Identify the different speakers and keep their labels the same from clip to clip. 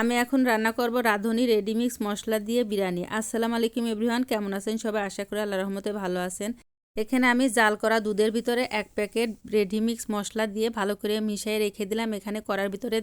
Speaker 1: আমি এখন রান্না করব রাঁধুনি রেডিমিক্স মশলা দিয়ে বিরিয়ানি। আসসালামু আলাইকুম এভরিওয়ান, কেমন আছেন সবাই? আশা করি আল্লাহ রহমতে ভালো আছেন। এখানে আমি জাল করা দুধের ভিতরে এক প্যাকেট রেডিমিক্স মশলা দিয়ে ভালো করে মিশিয়ে রেখে দিলাম। এখানে করার ভিতরে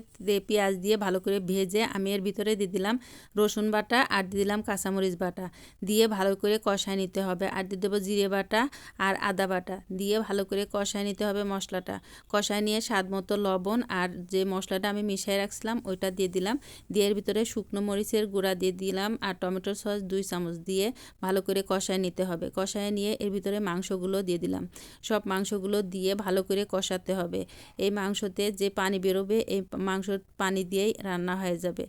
Speaker 1: পেঁয়াজ দিয়ে ভালো করে ভেজে আমি এর ভিতরে দিয়ে দিলাম রসুন বাটা আর দিয়ে দিলাম কাঁচামরিচ বাটা। দিয়ে ভালো করে কষায় নিতে হবে আর দিয়ে দেবো জিরে বাটা আর আদা বাটা। দিয়ে ভালো করে কষায় নিতে হবে মশলাটা। কষায় নিয়ে স্বাদ মতো লবণ আর যে মশলাটা আমি মিশিয়ে রাখছিলাম ওইটা দিয়ে দিলাম। দিয়ে এর ভিতরে শুকনো মরিচের গুঁড়া দিয়ে দিলাম আর টমেটোর সস দুই চামচ দিয়ে ভালো করে কষায় নিতে হবে। কষায় নিয়ে এর ভিতরে মাংস মাংসগুলো দিয়ে দিলাম। সব মাংসগুলো দিয়ে ভালো করে কষাতে হবে। এই মাংসতে যে পানি বেরোবে, এই মাংস পানি দিয়েই রান্না হয়ে যাবে।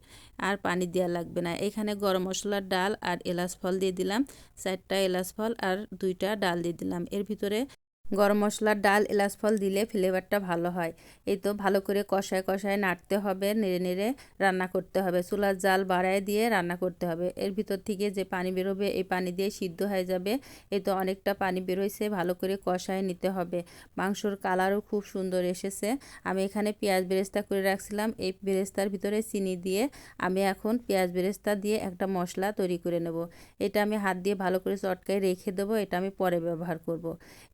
Speaker 1: আর পানি দেওয়া লাগবে না। এখানে গরম মশলার ডাল আর এলাচ ফল দিয়ে দিলাম। চারটা এলাচ ফল আর দুইটা ডাল দিয়ে দিলাম। এর ভিতরে গরম মশলার ডাল, এলাচ ফল দিলে ফ্লেভারটা ভালো হয়। এই তো ভালো করে কষায় কষায় নাড়তে হবে, নেড়ে নেড়ে রান্না করতে হবে। চুলার জাল বাড়ায় দিয়ে রান্না করতে হবে। এর ভিতর থেকে যে পানি বেরোবে, এই পানি দিয়ে সিদ্ধ হয়ে যাবে। এই তো অনেকটা পানি বেরোইছে, ভালো করে কষায় নিতে হবে। মাংসর কালারও খুব সুন্দর এসেছে। আমি এখানে পেঁয়াজ বেরেস্তা করে রাখছিলাম। এই বেরেস্তার ভিতরে চিনি দিয়ে আমি এখন পেঁয়াজ বেরেস্তা দিয়ে একটা মশলা তৈরি করে নেব। এটা আমি হাত দিয়ে ভালো করে চটকায় রেখে দেবো। এটা আমি পরে ব্যবহার করব।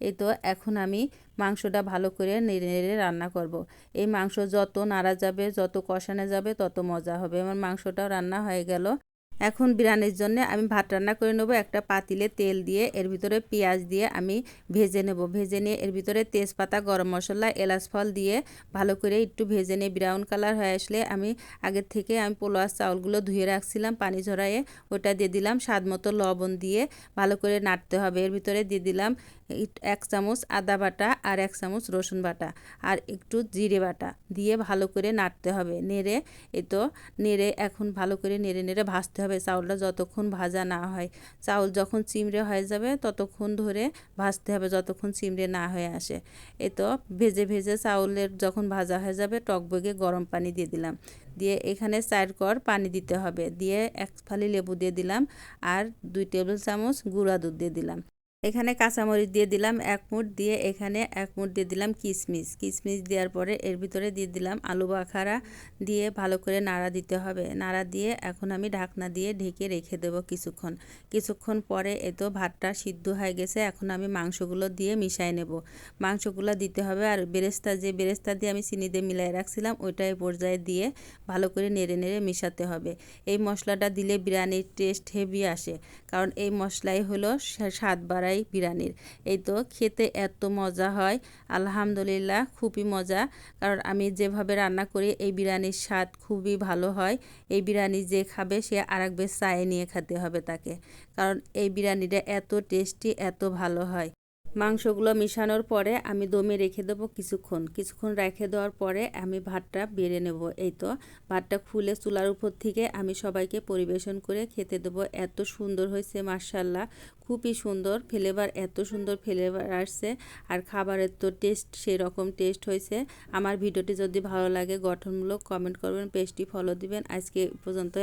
Speaker 1: এই তো এখন আমি মাংসটা ভালো করে নেড়ে নেড়ে রান্না করব। এই মাংস যত নাড়া যাবে, যত কষানো যাবে, তত মজা হবে আমার মাংসটাও রান্না হয়ে গেল এখন বিরিয়ানির জন্য আমি ভাত রান্না করে নেব। একটা পাতিলে তেল দিয়ে, এর ভিতরে পেঁয়াজ দিয়ে আমি ভেজে নেব। ভেজে নিয়ে এর ভিতরে তেজপাতা, গরম মশলা, এলাচ ফল দিয়ে ভালো করে একটু ভেজে নিয়ে ব্রাউন কালার হয়ে আসলে আমি আগের থেকে আমি পোলোয়ার চাউলগুলো ধুয়ে রাখছিলাম, পানি ঝরাইয়ে ওটা দিয়ে দিলাম। স্বাদ মতো লবণ দিয়ে ভালো করে নাড়তে হবে। এর ভিতরে দিয়ে দিলাম এক চামচ আদা বাটা আর এক চামচ রসুন বাটা আর একটু জিরে বাটা দিয়ে ভালো করে নাড়তে হবে। নেড়ে এ তো নেড়ে এখন ভালো করে নেড়ে নেড়ে ভাজতে হবে চাউলটা যতক্ষণ ভাজা না হয়। চাউল যখন চিমড়ে হয়ে যাবে, ততক্ষণ ধরে ভাজতে হবে যতক্ষণ চিমড়ে না হয়ে আসে। এ তো ভেজে ভেজে চাউলের যখন ভাজা হয়ে যাবে, টক বেগে গরম পানি দিয়ে দিলাম। দিয়ে এখানে চার কর পানি দিতে হবে। দিয়ে এক ফালি লেবু দিয়ে দিলাম আর দুই টেবিল চামচ গুঁড়া দুধ দিয়ে দিলাম। এখানে কাঁচামরিচ দিয়ে দিলাম এক মুঠ, দিয়ে এখানে এক মুঠ দিয়ে দিলাম কিশমিশ কিশমিশ দেওয়ার পরে এর ভিতরে দিয়ে দিলাম আলু বাখারা, দিয়ে ভালো করে নাড়া দিতে হবে। নাড়া দিয়ে এখন আমি ঢাকনা দিয়ে ঢেকে রেখে দেবো কিছুক্ষণ। কিছুক্ষণ পরে এ তো ভাতটা সিদ্ধ হয়ে গেছে, এখন আমি মাংসগুলো দিয়ে মিশাই নেব। মাংসগুলো দিতে হবে আর বেরেস্তা, যে বেরেস্তা দিয়ে আমি চিনি দিয়ে মিলাই রাখছিলাম ওইটাই পর্যায়ে দিয়ে ভালো করে নেড়ে নেড়ে মিশাতে হবে। এই মশলাটা দিলে বিরিয়ানির টেস্ট হেভি আসে, কারণ এই মশলাই হলো স্বাদ বাড়াই হয় বিরিয়ানির। এই তো খেতে এত মজা হয়। আলহামদুলিল্লাহ খুবই মজা। কারণ আমি যেভাবে রান্না করি, এই বিরিয়ানির স্বাদ খুবই ভালো হয়। এই বিরিয়ানি যে খাবে, সে আরেকবার চায়ে নিয়ে খেতে হবে তাকে। কারণ এই বিরিয়ানিটা এত টেস্টি, এত ভালো হয়। মাংসগুলো মিশানোর পরে আমি দমে রেখে দেবো কিছুক্ষণ। কিছুক্ষণ রেখে দেওয়ার পরে আমি ভাতটা বেড়ে নেব। এই তো, ভাতটা খুলে চুলার উপর থেকে আমি সবাইকে পরিবেশন করে খেতে দেবো। এত সুন্দর হয়েছে মার্শাল্লাহ খুবই সুন্দর ফ্লেভার এত সুন্দর ফ্লেভার আসছে। আর খাবারের তো টেস্ট সেরকম টেস্ট হয়েছে। আমার ভিডিওটি যদি ভালো লাগে, গঠনমূলক কমেন্ট করবেন, পেজটি ফলো দিবেন। আজকে পর্যন্ত